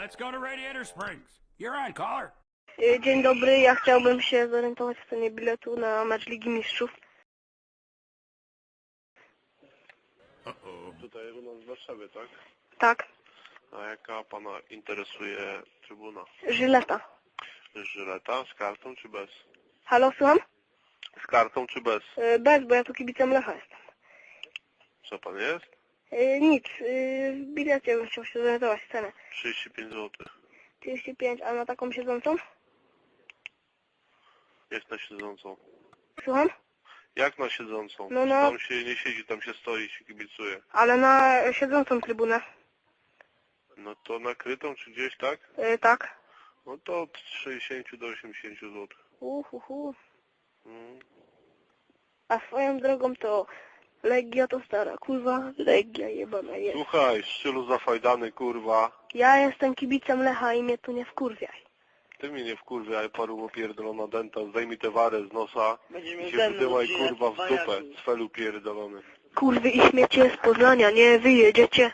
Let's go to Radiator Springs. You're on, caller. Y, Dzień dobry, ja chciałbym się zorientować w cenie biletu na mecz Ligi Mistrzów. Tutaj u nas w Warszawie, tak? Tak, A jaka pana interesuje trybuna? Żyleta. Żyleta z kartą czy bez? Halo, słucham? Z kartą czy bez? Y, Bez, bo ja tu kibicem Lecha jestem. Co pan jest? Y, Nic, w bilecie bym chciał się zorientować cenę. 35 zł. 35, a na taką siedzącą? Jest na siedzącą. Słucham? Jak na siedzącą? No, no. Tam się nie siedzi, tam się stoi się kibicuje. Ale na siedzącą trybunę. No to nakrytą czy gdzieś, tak? Y, Tak. No to od 60 do 80 zł. Uhuhu. Mm. A swoją drogą to Legia to stara kurwa, Legia jebana jest. Słuchaj, szczylu zafajdany, kurwa. Ja jestem kibicem Lecha i mnie tu nie wkurwiaj. Ty mnie nie wkurwiaj, paru opierdolona denta, zdejmij tę warę z nosa Będziemy i się ze mną wydyłaj, odcinać kurwa, w dupę, z felu pierdolony. Kurwy i śmiecie z Poznania, nie wyjedziecie.